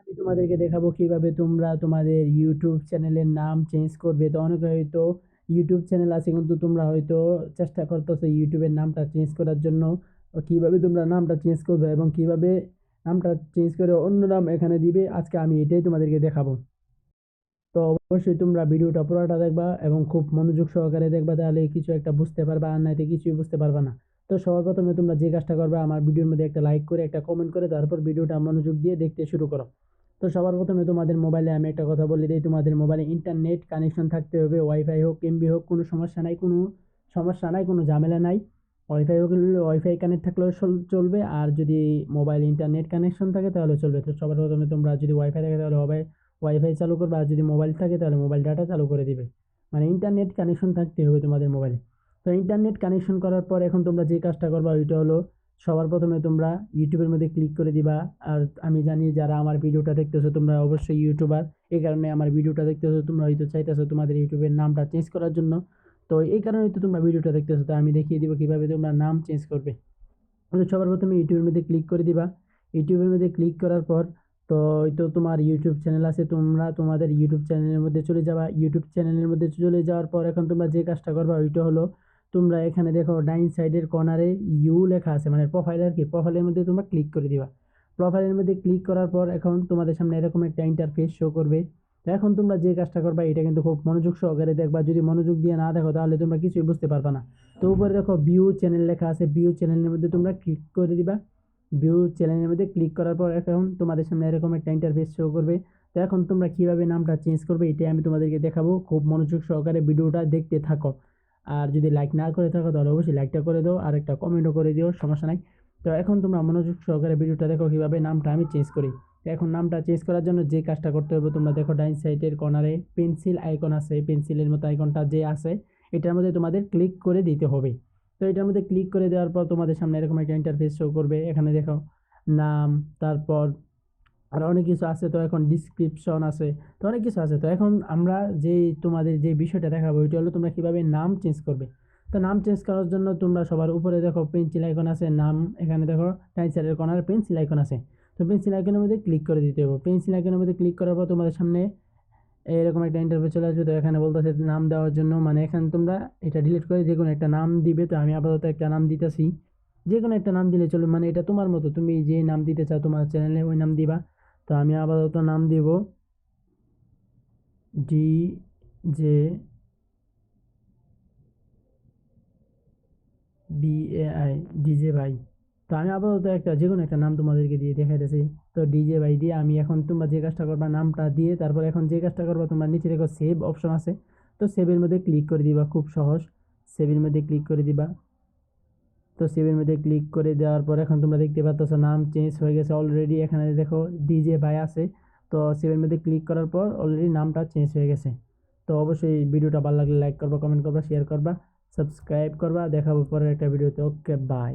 আমি তোমাদেরকে দেখাবো কীভাবে তোমরা তোমাদের ইউটিউব চ্যানেলের নাম চেঞ্জ করবে। তো অনেকে হয়তো ইউটিউব চ্যানেল আছে, কিন্তু তোমরা হয়তো চেষ্টা করতেছো ইউটিউবের নামটা চেঞ্জ করার জন্য। কীভাবে তোমরা নামটা চেঞ্জ করবে এবং কীভাবে নামটা চেঞ্জ করে অন্য নাম এখানে দিবে, আজকে আমি এটাই তোমাদেরকে দেখাবো। তো অবশ্যই তোমরা ভিডিওটা পুরোটা দেখবা এবং খুব মনোযোগ সহকারে দেখবা, তাহলে কিছু একটা বুঝতে পারবা, আর নাইতে কিছুই বুঝতে পারবা না। তো সবার প্রথমে তোমরা যে কাজটা করবে, আমার ভিডিওর মধ্যে একটা লাইক করে, একটা কমেন্ট করে, তারপর ভিডিওটা মনোযোগ দিয়ে দেখতে শুরু করো। তো সবার প্রথমে তোমাদের মোবাইলে আমি একটা কথা বলে দিই, তোমাদের মোবাইলে ইন্টারনেট কানেকশন থাকতে হবে ওয়াইফাই হোক এমবি হোক, কোনো সমস্যা নাই, কোনো সমস্যা নাই, কোনো ঝামেলা নাই। ওয়াইফাই হোক ওয়াইফাই কানেক্ট থাকলেও চলবে, আর যদি মোবাইল ইন্টারনেট কানেকশন থাকে তাহলে চলবে। তো সবার প্রথমে তোমরা যদি ওয়াইফাই থাকে তাহলে ওয়াইফাই ওয়াইফাই চালু করবে, আর যদি মোবাইল থাকে তাহলে মোবাইল ডাটা চালু করে দিবে। মানে ইন্টারনেট কানেকশন থাকতে হবে তোমাদের মোবাইলে ইন্টারনেট কানেকশন করার পর এখন তোমরা যে কাজটা করবা, ওইটা হলো সবার প্রথমে তোমরা ইউটিউবের মধ্যে ক্লিক করে দিবা। আর আমি জানি যারা আমার ভিডিওটা দেখতেছো, তোমরা অবশ্যই ইউটিউবার এই কারণে আমার ভিডিওটা দেখতেছো, তোমরা হয়তো চাইতেছো তোমাদের ইউটিউবের নামটা চেঞ্জ করার জন্য। তো এই কারণে তো তোমরা ভিডিওটা দেখতেছো। তো আমি দেখিয়ে দিব কীভাবে তোমরা নাম চেঞ্জ করবে। তো সবার প্রথমে ইউটিউবের মধ্যে ক্লিক করে দিবা। ইউটিউবের মধ্যে ক্লিক করার পর তো ওই তো তোমার ইউটিউব চ্যানেল আছে, তোমরা তোমাদের ইউটিউব চ্যানেলের মধ্যে চলে যাবা। ইউটিউব চ্যানেলের মধ্যে চলে যাওয়ার পর এখন তোমরা যে কাজটা করবা, ওইটা হলো তোমরা এখানে দেখো ডাইন সাইডের কর্নারে ইউ লেখা আছে মানে প্রোফাইল আর কি প্রোফাইলের মধ্যে তোমরা ক্লিক করে দিবা। প্রোফাইলের মধ্যে ক্লিক করার পর এখন তোমাদের সামনে এরকম একটা ইন্টারফেস শো করবে। তো এখন তোমরা যে কাজটা করবা, এটা কিন্তু খুব মনোযোগ সহকারে দেখবা। যদি মনোযোগ দিয়ে না দেখো, তাহলে তোমরা কিছুই বুঝতে পারবা না। তো উপরে দেখো ভিউ চ্যানেল লেখা আছে ভিউ চ্যানেলের মধ্যে তোমরা ক্লিক করে দিবা। ভিউ চ্যানেলের মধ্যে ক্লিক করার পর এখন তোমাদের সামনে এরকম একটা ইন্টারফেস শো করবে। তো এখন তোমরা কীভাবে নামটা চেঞ্জ করবে, এটাই আমি তোমাদেরকে দেখাবো। খুব মনোযোগ সহকারে ভিডিওটা দেখতে থাকো। আর যদি লাইক না করে থাকো, তাহলে অবশ্যই লাইকটা করে দাও, আর একটা কমেন্টও করে দিও, সমস্যা নাই। তো এখন তোমরা মনোযোগ সহকারে ভিডিওটা দেখো কীভাবে নামটা আমি চেঞ্জ করি। এখন নামটা চেঞ্জ করার জন্য যে কাজটা করতে হবে, তোমরা দেখো ডাইন সাইডের কর্নারে পেন্সিল আইকন আছে। পেন্সিলের মতো আইকনটা যে আছে, এটার মধ্যে তোমাদের ক্লিক করে দিতে হবে। তো এটার মধ্যে ক্লিক করে দেওয়ার পর তোমাদের সামনে এরকম একটা ইন্টারফেস শো করবে। এখানে দেখো, নাম, তারপর আর অনেক কিছু আছে তো এখন ডিসক্রিপশন আছে, তো অনেক কিছু আছে। তো এখন আমরা যে তোমাদের যে বিষয়টা দেখাবো, ওইটা হলো তোমরা কীভাবে নাম চেঞ্জ করবে। তো নাম চেঞ্জ করার জন্য তোমরা সবার উপরে দেখো পেন্সিল আইকন আছে, নাম এখানে দেখো টাইম সাইডের কর্নার পেন্সিল আইকন আছে। তো পেন্সিল আইকনের মধ্যে ক্লিক করে দিতে হবে। পেন্সিল আইকনের মধ্যে ক্লিক করার পর তোমাদের সামনে এরকম একটা ইন্টারভিউ চলে আসবে। তো এখানে বলতেছে নাম দেওয়ার জন্য মানে এখানে তোমরা এটা ডিলিট করে যে কোনো একটা নাম দিবে। তো আমি আপাতত একটা নাম দিতেছি। যে কোনো একটা নাম দিলে চলবে মানে এটা তোমার মতো। তুমি যে নাম দিতে চাও তোমার চ্যানেলে ওই নাম দিবা। তো আমি আপাতত নাম দিব D J B A I DJ ভাই। তো আমি আপাতত একটা যে কোনো একটা নাম তোমাদেরকে দিয়ে দেখাইতেছি। তো ডিজে ভাই দিয়ে আমি এখন তোমরা যে কাজটা করবা নামটা দিয়ে তারপর এখন যে কাজটা করবা তোমরা নিচে দেখো সেভ অপশন আছে। তো সেভের মধ্যে ক্লিক করে দিবা, খুব সহজ। সেভের মধ্যে ক্লিক করে দিবা। তো সেভের মধ্যে ক্লিক করে দেওয়ার পর এখন তোমরা দেখতে পাচ্ছ নাম চেঞ্জ হয়ে গেছে অলরেডি এখানে দেখো ডিজে ভাই আছে। তো সেভের মধ্যে ক্লিক করার পর অলরেডি নামটা চেঞ্জ হয়ে গেছে। তো অবশ্যই ভিডিওটা ভালো লাগলে লাইক করবা কমেন্ট করবা শেয়ার করবা সাবস্ক্রাইব করবা। দেখাবো পরের একটা ভিডিওতে। Okay bye